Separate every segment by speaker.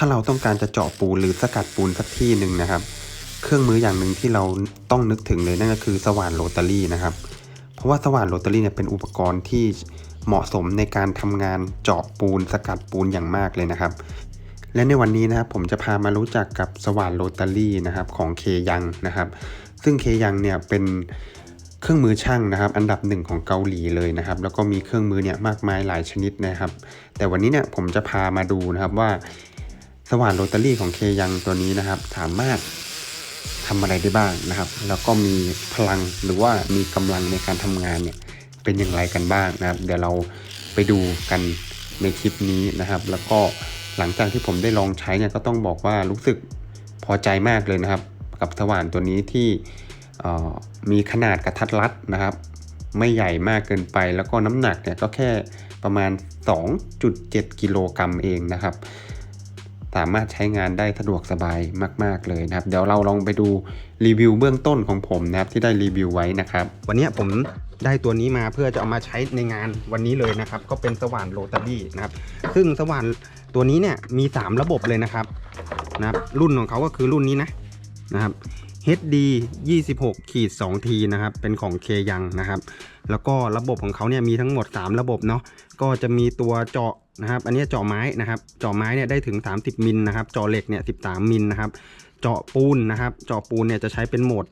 Speaker 1: ถ้าเราต้องการจะเจาะปูนหรือสกัดปูนสักที่หนึ่งนะครับ เครื่องมืออย่างหนึ่งที่เราต้องนึกถึงเลยนั่นก็คือสว่านโรตารี่นะครับ เพราะว่าสว่านโรตารี่เนี่ยเป็นอุปกรณ์ที่เหมาะสมในการทำงานเจาะปูน สกัดปูนอย่างมากเลยนะครับ และในวันนี้นะครับผมจะพามารู้จักกับสว่านโรตารี่นะครับของเคยังนะครับ ซึ่งเคยังเนี่ยเป็นเครื่องมือช่างนะครับ อันดับหนึ่งของเกาหลีเลยนะครับ แล้วก็มีเครื่องมือเนี่ยมากมายหลายชนิดนะครับ แต่วันนี้เนี่ยผมจะพามาดูนะครับว่า สว่านโรตารี่ของเคยังตัวนี้นะครับ สามารถทำอะไรได้บ้างนะครับ แล้วก็มีพลังหรือว่ามีกำลังในการทำงานเนี่ยเป็นอย่างไรกันบ้างนะครับ เดี๋ยวเราไปดูกันในคลิปนี้นะครับ แล้วก็หลังจากที่ผมได้ลองใช้เนี่ยก็ต้องบอกว่ารู้สึกพอใจมากเลยนะครับ กับสว่านตัวนี้ที่มีขนาดกระทัดรัดนะครับ ไม่ใหญ่มากเกินไปแล้วก็น้ำหนักเนี่ยก็แค่ประมาณ 2.7 กิโลกรัมเองนะครับ สามารถใช้งานได้สะดวกสบายมาก ๆเลยนะครับ เดี๋ยวเราลองไปดูรีวิวเบื้องต้นของผมนะครับที่ได้รีวิวไว้นะครับ วันนี้ผมได้ตัวนี้มาเพื่อจะเอามาใช้ในงานวันนี้เลยนะครับ ก็เป็นสว่านโรตารี่นะครับ ซึ่งสว่านตัวนี้เนี่ยมี 3 ระบบเลยนะครับนะครับ รุ่นของเขาก็คือรุ่นนี้นะนะครับ HD 26ขีด2 T นะครับ เป็นของเคยังนะครับ แล้วก็ระบบของเขาเนี่ยมีทั้งหมด 3 ระบบเนาะ ก็จะมีตัวเจาะนะครับ อันนี้เจาะไม้นะครับ เจาะไม้เนี่ยได้ถึง 30 มิลนะครับ เจาะเหล็กเนี่ย 13 มิลนะครับ เจาะปูนนะครับ เจาะปูนเนี่ยจะใช้เป็นโหมด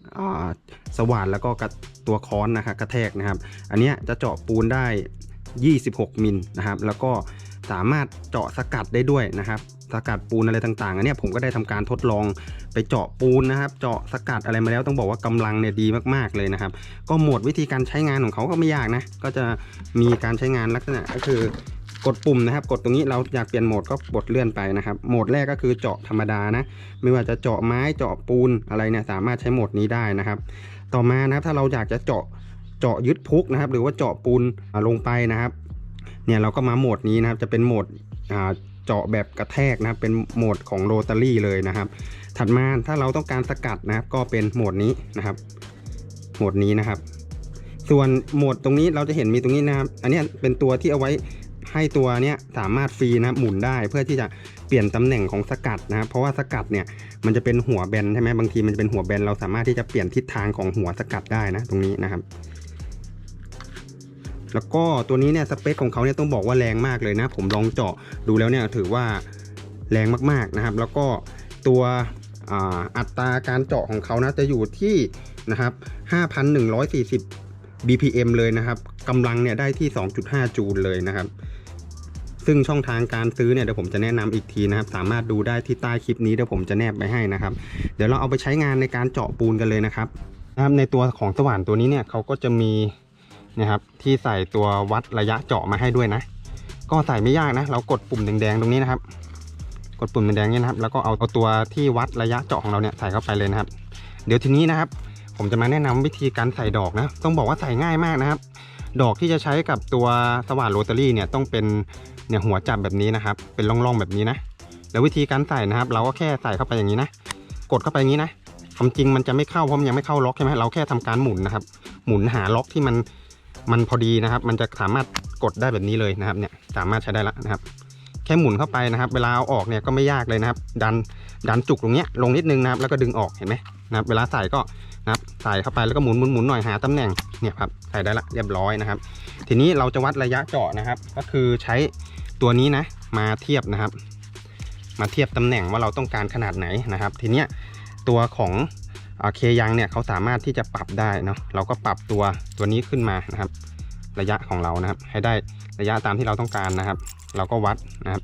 Speaker 1: สว่านแล้วก็กระตัวค้อนนะครับกระแทกนะครับ อันนี้จะเจาะปูนได้ 26 มิลนะครับ แล้วก็สามารถเจาะสกัดได้ด้วยนะครับ สกัดปูนอะไรต่างๆอันนี้ผมก็ได้ทำการทดลองไปเจาะปูนนะครับ เจาะสกัดอะไรมาแล้วต้องบอกว่ากำลังเนี่ยดีมากๆเลยนะครับ ก็โหมดวิธีการใช้งานของเขาก็ไม่ยากนะ ก็จะมีการใช้งานลักษณะก็คือกดปุ่มนะครับ กดตรงนี้เราอยากเปลี่ยนโหมดก็กดเลื่อนไปนะครับ โหมดแรกก็คือเจาะธรรมดานะ ไม่ว่าจะเจาะไม้เจาะปูนอะไรเนี่ยสามารถใช้โหมดนี้ได้นะครับ ต่อมานะครับถ้าเราอยากจะเจาะเจาะยึดพุกนะครับ หรือว่าเจาะปูนลงไปนะครับ เนี่ยเราก็มาโหมดนี้นะครับ จะเป็นโหมดอ่า เจาะแบบกระแทกนะครับ เป็นโหมดของโรตารี่เลยนะครับ ถัดมาถ้าเราต้องการสกัดนะครับ ก็เป็นโหมดนี้นะครับ โหมดนี้นะครับ ส่วนโหมดตรงนี้เราจะเห็นมีตรงนี้นะครับ อันนี้เป็นตัวที่เอาไว้ให้ตัวเนี้ยสามารถฟรีนะหมุนได้เพื่อที่จะเปลี่ยนตำแหน่งของสกัดนะครับเพราะว่าสกัดเนี่ยมันจะเป็นหัวแบนใช่ไหมบางทีมันจะเป็นหัวแบนเราสามารถที่จะเปลี่ยนทิศทางของหัวสกัดได้นะตรงนี้นะครับ แล้วก็ตัวนี้เนี่ยสเปคของเขาเนี่ยต้องบอกว่าแรงมากเลยนะ ผมลองเจาะดูแล้วเนี่ยถือว่าแรงมากๆนะครับ แล้วก็ตัวอ,อัตราการเจาะของเขานะจะอยู่ที่นะครับ 5,140 BPM เลยนะครับกำลังเนี่ยได้ที่ 2.5 จูลเลยนะครับ ซึ่งช่องทางการซื้อเนี่ยเดี๋ยวผมจะแนะนำอีกทีนะครับ สามารถดูได้ที่ใต้คลิปนี้เดี๋ยวผมจะแนบไปให้นะครับ เดี๋ยวเราเอาไปใช้งานในการเจาะปูนกันเลยนะครับนะครับในตัวของสว่านตัวนี้เนี่ยเขาก็จะมี นะครับที่ใส่ตัววัดระยะเจาะมาให้ด้วยนะ ก็ใส่ไม่ยากนะ เรากดปุ่มแดงๆตรงนี้นะครับ กดปุ่มแดงๆนี่นะครับ แล้วก็เอาเอาตัวที่วัดระยะเจาะของเราเนี่ยใส่เข้าไปเลยนะครับ เดี๋ยวทีนี้นะครับ ผมจะมาแนะนำวิธีการใส่ดอกนะ ต้องบอกว่าใส่ง่ายมากนะครับ ดอกที่จะใช้กับตัวสว่านโรตารี่เนี่ยต้องเป็นเนี่ยหัวจับแบบนี้นะครับ เป็นร่องๆแบบนี้นะ แล้ววิธีการใส่นะครับ เราก็แค่ใส่เข้าไปอย่างนี้นะ กดเข้าไปอย่างนี้นะความจริงมันจะไม่เข้าเพราะมันยังไม่เข้าล็อกใช่ไหมเราแค่ทำการหมุนนะครับ หมุนหาล็อกที่มัน มันพอดีนะครับ มันจะสามารถกดได้แบบนี้เลยนะครับเนี่ยสามารถใช้ได้แล้วนะครับ แค่หมุนเข้าไปนะครับ เวลาเอาออกเนี่ยก็ไม่ยากเลยนะครับ ดันดันจุกตรงเนี้ยลงนิดนึงนะครับ แล้วก็ดึงออกเห็นไหมนะครับเวลาใส่ก็นะครับใส่เข้าไปแล้วก็หมุนหมุนหมุนหน่อยหาตำแหน่งเนี่ยครับใส่ได้ละเรียบร้อยนะครับ ทีนี้เราจะวัดระยะเจาะนะครับ ก็คือใช้ตัวนี้นะมาเทียบนะครับ มาเทียบตำแหน่งว่าเราต้องการขนาดไหนนะครับ ทีเนี้ยตัวของ เคยังเนี่ยเขาสามารถที่จะปรับได้เนาะเราก็ปรับตัวตัวนี้ขึ้นมานะครับ ระยะของเรานะครับ ให้ได้ระยะตามที่เราต้องการนะครับ เราก็วัดนะครับ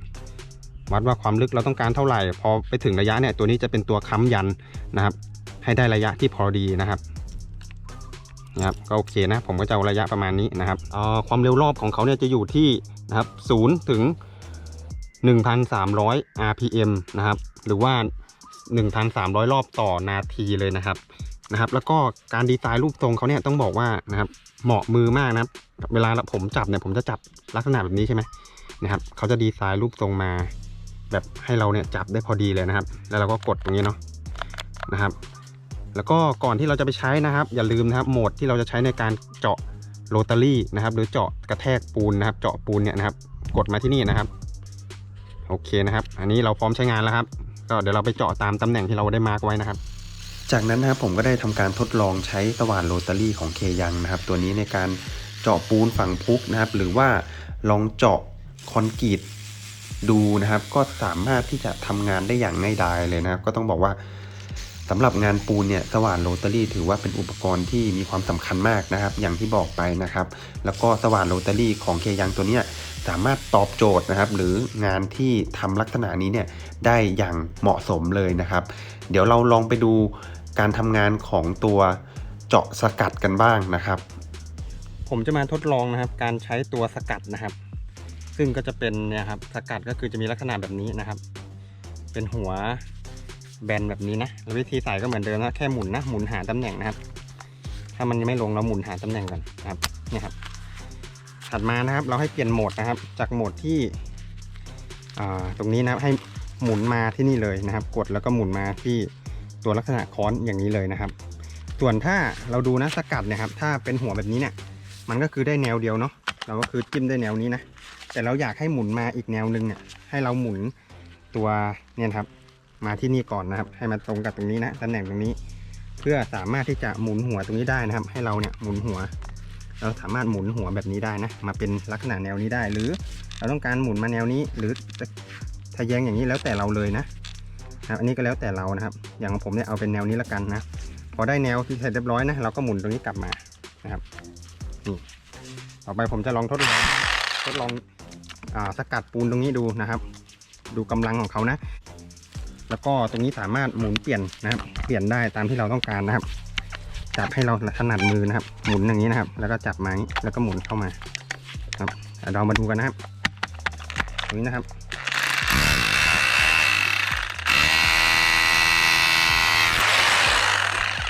Speaker 1: วัดว่าความลึกเราต้องการเท่าไหร่ พอไปถึงระยะเนี่ยตัวนี้จะเป็นตัวค้ำยันนะครับ ให้ได้ระยะที่พอดีนะครับนะครับก็โอเคนะผมก็จะเอาระยะประมาณนี้นะครับเอ่อความเร็วรอบของเขาเนี่ยจะอยู่ที่นะครับ0ถึง 1,300 RPM นะครับ หรือว่า 1,300 รอบต่อนาทีเลยนะครับนะครับ แล้วก็การดีไซน์รูปทรงเขาเนี่ยต้องบอกว่านะครับเหมาะมือมากนะครับ เวลาผมจับเนี่ยผมจะจับลักษณะแบบนี้ใช่ไหมนะครับเขาจะดีไซน์รูปทรงมา แบบให้เราเนี่ยจับได้พอดีเลยนะครับ แล้วเราก็กดตรงนี้เนาะนะครับ แล้วก็ก่อนที่เราจะไปใช้นะครับ อย่าลืมนะครับโหมดที่เราจะใช้ในการเจาะโรตารี่นะครับ หรือเจาะกระแทกปูนนะครับ เจาะปูนเนี่ยนะครับ กดมาที่นี่นะครับโโอเคนะครับ อันนี้เราพร้อมใช้งานแล้วครับ ก็เดี๋ยวเราไปเจาะตามตำแหน่งที่เราได้มาร์กไว้นะครับ
Speaker 2: จากนั้นนะครับผมก็ได้ทำการทดลองใช้สว่านโรตารี่ของเคยังนะครับ ตัวนี้ในการเจาะปูนฝังพุกนะครับ หรือว่าลองเจาะคอนกรีตดูนะครับ ก็สามารถที่จะทำงานได้อย่างง่ายดายเลยนะครับ ก็ต้องบอกว่าสำหรับงานปูนเนี่ยสว่านโรตารี่ถือว่าเป็นอุปกรณ์ที่มีความสำคัญมากนะครับ อย่างที่บอกไปนะครับ แล้วก็สว่านโรตารี่ของเคยังตัวเนี้ย สามารถตอบโจทย์นะครับ หรืองานที่ทำลักษณะนี้เนี่ยได้อย่างเหมาะสมเลยนะครับ เดี๋ยวเราลองไปดูการทำงานของตัวเจาะสกัดกันบ้างนะครับ
Speaker 1: ผมจะมาทดลองนะครับ การใช้ตัวสกัดนะครับ ซึ่งก็จะเป็นเนี่ยครับสกัดก็คือจะมีลักษณะแบบนี้นะครับ เป็นหัวแบนแบบนี้นะแล้ววิธีใส่ก็เหมือนเดิมนะแค่หมุนนะหมุนหาตำแหน่งนะครับ ถ้ามันยังไม่ลงเราหมุนหาตำแหน่งก่อนนะครับเนี่ยครับ ถัดมานะครับ เราให้เปลี่ยนโหมดนะครับ จากโหมดที่ตรงนี้นะครับให้หมุนมาที่นี่เลยนะครับ กดแล้วก็หมุนมาที่ตัวลักษณะค้อนอย่างนี้เลยนะครับ ส่วนถ้าเราดูนะสกัดนี่ยครับ ถ้าเป็นหัวแบบนี้เนี่ย มันก็คือได้แนวเดียวเนาะเราก็คือจิ้มได้แนวนี้นะแต่เราอยากให้หมุนมาอีกแนวหนึงเนี่ย ให้เราหมุนตัวเนี่ยครับ มาที่นี่ก่อนนะครับ ให้มันตรงกับตรงนี้นะตำแหน่งตรงนี้ เพื่อสามารถที่จะหมุนหัวตรงนี้ได้นะครับ ให้เราเนี่ยหมุนหัว เราสามารถหมุนหัวแบบนี้ได้นะ มาเป็นลักษณะแนวนี้ได้ หรือเราต้องการหมุนมาแนวนี้ หรือทะแยงอย่างนี้แล้วแต่เราเลยนะครับอันนี้ก็แล้วแต่เรานะครับ อย่างของผมเนี่ยเอาเป็นแนวนี้ละกันนะ พอได้แนวที่เสร็จเรียบร้อยนะ เราก็หมุนตรงนี้กลับมานะครับนี่ต่อไปผมจะลองทดลองทดลองอสกัดปูนตรงนี้ดูนะครับ ดูกำลังของเขานะ แล้วก็ตรงนี้สามารถหมุนเปลี่ยนนะครับ เปลี่ยนได้ตามที่เราต้องการนะครับ จับให้เราถนัดมือนะครับ หมุนอย่างนี้นะครับ แล้วก็จับมาอย่างนี้แล้วก็หมุนเข้ามาครับเรามาดูกันนะครับตรงนี้นะครับ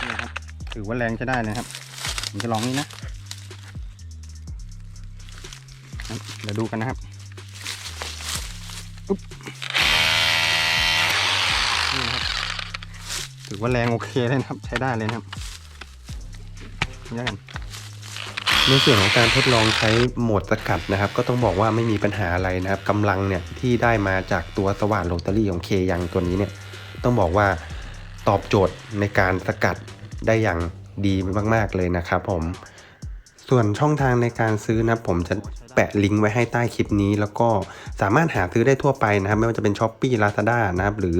Speaker 1: นี่ครับถือว่าแรงใช้ได้เลยครับ ผมจะลองนี่นะเดี๋ยวดูกันนะครับอุ๊บนี่นะครับ ถือว่าแรงโอเคเลยนะครับ ใช้ได้เลยนะครับ นี่กัน
Speaker 2: ในส่วนของการทดลองใช้โหมดสกัดนะครับ ก็ต้องบอกว่าไม่มีปัญหาอะไรนะครับกำลังเนี่ยที่ได้มาจากตัวสว่านโรตารี่ของเคยังตัวนี้เนี่ยต้องบอกว่าตอบโจทย์ในการสกัดได้อย่างดีมาก ๆ เลยนะครับผม ส่วนช่องทางในการซื้อนะผมจะแปะลิงก์ไว้ให้ใต้คลิปนี้ แล้วก็สามารถหาซื้อได้ทั่วไปนะครับ ไม่ว่าจะเป็น s h อ p e e Lazada นะครับ หรือ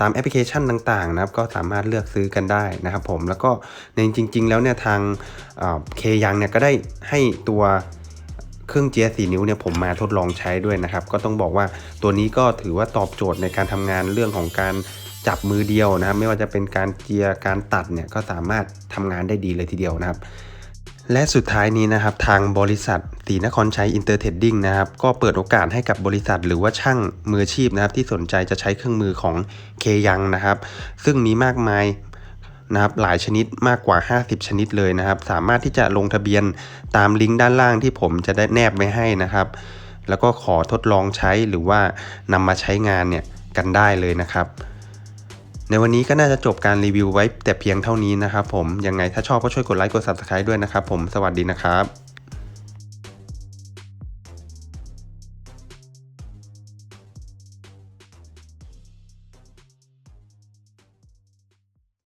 Speaker 2: ตามแอปพลิเคชันต่างๆนะครับก็สามารถเลือกซื้อกันได้นะครับผมแล้วก็ในจริง ๆ แล้วเนี่ยทางเคยังเนี่ยก็ได้ให้ตัวเครื่องเจียสีนิ้วเนี่ยผมมาทดลองใช้ด้วยนะครับ ก็ต้องบอกว่าตัวนี้ก็ถือว่าตอบโจทย์ในการทำงานเรื่องของการจับมือเดียวนะครับ ไม่ว่าจะเป็นการเจียการตัดเนี่ยก็สามารถทำงานได้ดีเลยทีเดียวนะครับ และสุดท้ายนี้นะครับทางบริษัทสีนครชัยอินเตอร์เทรดดิ้งนะครับก็เปิดโอกาสให้กับบริษัทหรือว่าช่างมืออาชีพนะครับที่สนใจจะใช้เครื่องมือของเคยังนะครับ ซึ่งมีมากมายนะครับหลายชนิดมากกว่า 50 ชนิดเลยนะครับ สามารถที่จะลงทะเบียนตามลิงก์ด้านล่างที่ผมจะได้แนบไว้ให้นะครับ แล้วก็ขอทดลองใช้หรือว่านำมาใช้งานเนี่ยกันได้เลยนะครับ ในวันนี้ก็น่าจะจบการรีวิวไว้แต่เพียงเท่านี้นะครับผมยังไงถ้าชอบก็ช่วยกดไลค์กด subscribe ด้วยนะครับผมสวัสดีนะครับ